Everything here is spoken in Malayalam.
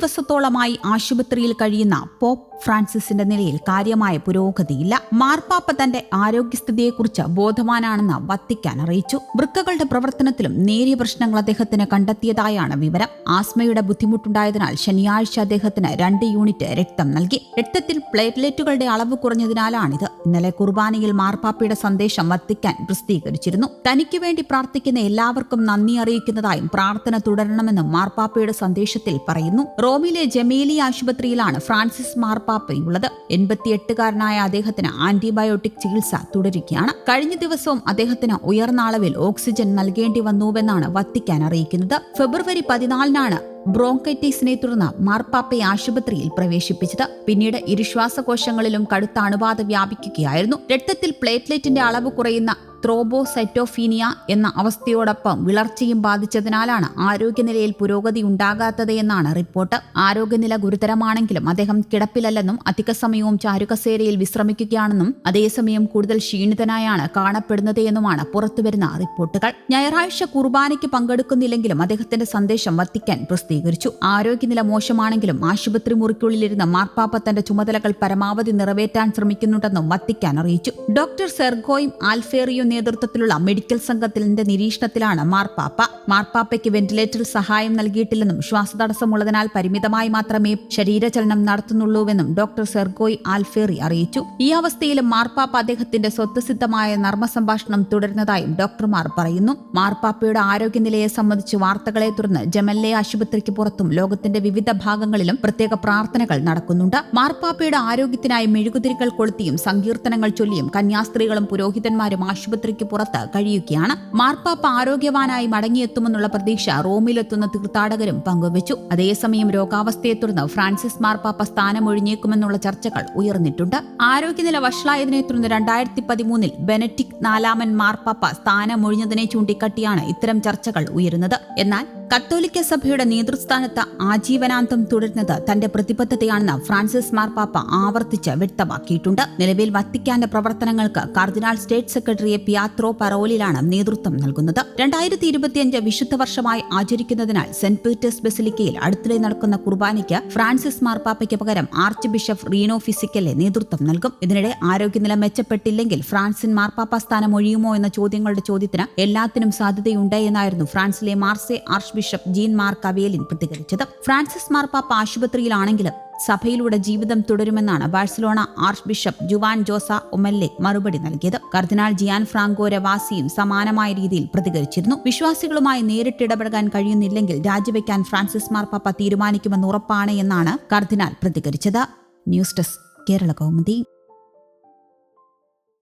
ദിവസത്തോളമായി ആശുപത്രിയിൽ കഴിയുന്ന പോപ്പ് ഫ്രാൻസിസിന്റെ നിലയിൽ കാര്യമായ പുരോഗതിയില്ല. മാർപ്പാപ്പ തന്റെ ആരോഗ്യസ്ഥിതിയെക്കുറിച്ച് ബോധവാനാണെന്ന് വത്തിക്കാൻ അറിയിച്ചു. വൃക്കകളുടെ പ്രവർത്തനത്തിലും നേരിയ പ്രശ്നങ്ങൾ അദ്ദേഹത്തിന് കണ്ടെത്തിയതായാണ് വിവരം. ആസ്മയുടെ ബുദ്ധിമുട്ടുണ്ടായതിനാൽ ശനിയാഴ്ച അദ്ദേഹത്തിന് രണ്ട് യൂണിറ്റ് രക്തം നൽകി. രക്തത്തിൽ പ്ലേറ്റ്ലെറ്റുകളുടെ അളവ് കുറഞ്ഞതിനാലാണിത്. ഇന്നലെ കുർബാനയിൽ മാർപ്പാപ്പയുടെ സന്ദേശം വത്തിക്കാൻ പ്രസിദ്ധീകരിച്ചിരുന്നു. തനിക്ക് വേണ്ടി പ്രാർത്ഥിക്കുന്ന എല്ലാവർക്കും നന്ദി അറിയിക്കുന്നതായും പ്രാർത്ഥന തുടരണമെന്നും മാർപ്പാപ്പയുടെ സന്ദേശത്തിൽ പറയുന്നു. റോമിലെ ജമേലി ആശുപത്രിയിലാണ് ഫ്രാൻസിസ് മാർപ്പാപ്പയുള്ളത്. എൺപത്തിയെട്ടുകാരനായ അദ്ദേഹത്തിന് ആന്റിബയോട്ടിക് ചികിത്സ തുടരുകയാണ്. കഴിഞ്ഞ ദിവസവും അദ്ദേഹത്തിന് ഉയർന്ന അളവിൽ ഓക്സിജൻ നൽകേണ്ടി വന്നുവെന്നാണ് വത്തിക്കാൻ അറിയിക്കുന്നത്. ഫെബ്രുവരി പതിനാലിനാണ് ബ്രോങ്കൈറ്റിസിനെ തുടർന്ന് മാർപ്പാപ്പയെ ആശുപത്രിയിൽ പ്രവേശിപ്പിച്ചത്. പിന്നീട് ഇരുശ്വാസകോശങ്ങളിലും കടുത്ത അണുബാധ വ്യാപിക്കുകയായിരുന്നു. രക്തത്തിൽ പ്ലേറ്റ്ലെറ്റിന്റെ അളവ് കുറയുന്ന ത്രോബോസൈറ്റോഫീനിയ എന്ന അവസ്ഥയോടൊപ്പം വിളർച്ചയും ബാധിച്ചതിനാലാണ് ആരോഗ്യനിലയിൽ പുരോഗതി ഉണ്ടാകാത്തത് എന്നാണ് റിപ്പോർട്ട്. ആരോഗ്യനില ഗുരുതരമാണെങ്കിലും അദ്ദേഹം കിടപ്പിലല്ലെന്നും അധിക സമയവും ചാരുകസേരയിൽ വിശ്രമിക്കുകയാണെന്നും അതേസമയം കൂടുതൽ ക്ഷീണിതനായാണ് കാണപ്പെടുന്നത് എന്നുമാണ് പുറത്തുവരുന്ന റിപ്പോർട്ടുകൾ. ഞായറാഴ്ച കുർബാനയ്ക്ക് പങ്കെടുക്കുന്നില്ലെങ്കിലും അദ്ദേഹത്തിന്റെ സന്ദേശം വത്തിക്കാൻ പ്രസിദ്ധീകരിച്ചു. ആരോഗ്യനില മോശമാണെങ്കിലും ആശുപത്രി മുറിക്കുള്ളിലിരുന്ന മാർപ്പാപ്പ തന്റെ ചുമതലകൾ പരമാവധി നിറവേറ്റാൻ ശ്രമിക്കുന്നുണ്ടെന്നും വത്തിക്കാൻ അറിയിച്ചു. ഡോക്ടർ സെർഗോയും ആൽഫേറിയോ നേതൃത്വത്തിലുള്ള മെഡിക്കൽ സംഘത്തിന്റെ നിരീക്ഷണത്തിലാണ് മാർപ്പാപ്പ. മാർപ്പാപ്പയ്ക്ക് വെന്റിലേറ്ററിൽ സഹായം നൽകിയിട്ടില്ലെന്നും ശ്വാസതടസ്സമുള്ളതിനാൽ പരിമിതമായി മാത്രമേ ശരീരചലനം നടത്തുന്നുള്ളൂവെന്നും ഡോക്ടർ സെർഗോയ് ആൽഫേറി അറിയിച്ചു. ഈ അവസ്ഥയിലും മാർപ്പാപ്പ അദ്ദേഹത്തിന്റെ സ്വത്വസിദ്ധമായ നർമ്മ സംഭാഷണം തുടരുന്നതായും ഡോക്ടർമാർ പറയുന്നു. മാർപ്പാപ്പയുടെ ആരോഗ്യനിലയെ സംബന്ധിച്ച് വാർത്തകളെ തുടർന്ന് ജമല്ലെ ആശുപത്രിക്ക് പുറത്തും ലോകത്തിന്റെ വിവിധ ഭാഗങ്ങളിലും പ്രത്യേക പ്രാർത്ഥനകൾ നടക്കുന്നുണ്ട്. മാർപ്പാപ്പയുടെ ആരോഗ്യത്തിനായി മെഴുകുതിരികൾ കൊളുത്തിയും സങ്കീർത്തനങ്ങൾ ചൊല്ലിയും കന്യാസ്ത്രീകളും പുരോഹിതന്മാരും ആശുപത്രിക്ക് പുറത്ത് കഴിയുകയാണ്. മാർപ്പാപ്പ ആരോഗ്യവാനായി മടങ്ങിയെത്തുമെന്നുള്ള പ്രതീക്ഷ റോമിലെത്തുന്ന തീർത്ഥാടകരും പങ്കുവച്ചു. അതേസമയം രോഗാവസ്ഥയെ തുടർന്ന് ഫ്രാൻസിസ് മാർപ്പാപ്പ സ്ഥാനമൊഴിഞ്ഞേക്കുമെന്നുള്ള ചർച്ചകൾ ഉയർന്നിട്ടുണ്ട്. ആരോഗ്യനില വഷളായതിനെ തുടർന്ന് രണ്ടായിരത്തി പതിമൂന്നിൽ ബെനറ്റിക് നാലാമൻ മാർപ്പാപ്പ സ്ഥാനമൊഴിഞ്ഞതിനെ ചൂണ്ടിക്കാട്ടിയാണ് ഇത്തരം ചർച്ചകൾ ഉയരുന്നത്. എന്നാൽ കത്തോലിക്ക സഭയുടെ നേതൃസ്ഥാനത്ത് ആജീവനാന്തം തുടരുന്നത് തന്റെ പ്രതിബദ്ധതയാണെന്ന് ഫ്രാൻസിസ് മാർപാപ്പ ആവർത്തിച്ച് വ്യക്തമാക്കിയിട്ടുണ്ട്. നിലവിൽ വത്തിക്കാന്റെ പ്രവർത്തനങ്ങൾക്ക് കർദിനാൾ സ്റ്റേറ്റ് സെക്രട്ടറിയെ പിയാത്രോ പറോലിലാണ് നേതൃത്വം നൽകുന്നത്. രണ്ടായിരത്തി ഇരുപത്തിയഞ്ച് വിശുദ്ധ വർഷമായി ആചരിക്കുന്നതിനാൽ സെന്റ് പീറ്റേഴ്സ് ബെസിലിക്കയിൽ അടുത്തിടെ നടക്കുന്ന കുർബാനയ്ക്ക് ഫ്രാൻസിസ് മാർപാപ്പയ്ക്ക് പകരം ആർച്ച് ബിഷപ്പ് റീനോ ഫിസിക്കലെ നേതൃത്വം നൽകും. ഇതിനിടെ ആരോഗ്യനില മെച്ചപ്പെട്ടില്ലെങ്കിൽ ഫ്രാൻസിൻ മാർപാപ്പ സ്ഥാനം ഒഴിയുമോ എന്ന ചോദ്യങ്ങളുടെ ചോദ്യത്തിന് എല്ലാത്തിനും സാധ്യതയുണ്ട് എന്നായിരുന്നു ഫ്രാൻസിലെ Marseille archbishop Jean Marc കവേലിൻ പ്രതികരിച്ചത്. ഫ്രാൻസിസ് മാർപ്പാപ്പ ആശുപത്രിയിലാണെങ്കിലും സഭയിലൂടെ ജീവിതം തുടരുമെന്നാണ് Barcelona archbishop Juan Jose Omella മറുപടി നൽകിയത്. കർദിനാൾ ജിയാൻ ഫ്രാങ്കോ രവാസിയും സമാനമായ രീതിയിൽ പ്രതികരിച്ചിരുന്നു. വിശ്വാസികളുമായി നേരിട്ട് ഇടപെടാൻ കഴിയുന്നില്ലെങ്കിൽ രാജിവെക്കാൻ ഫ്രാൻസിസ് മാർപ്പാപ്പ തീരുമാനിക്കുമെന്ന് ഉറപ്പാണ് എന്നാണ് കർദിനാൾ പ്രതികരിച്ചത്. News desk Kerala Kaumudi.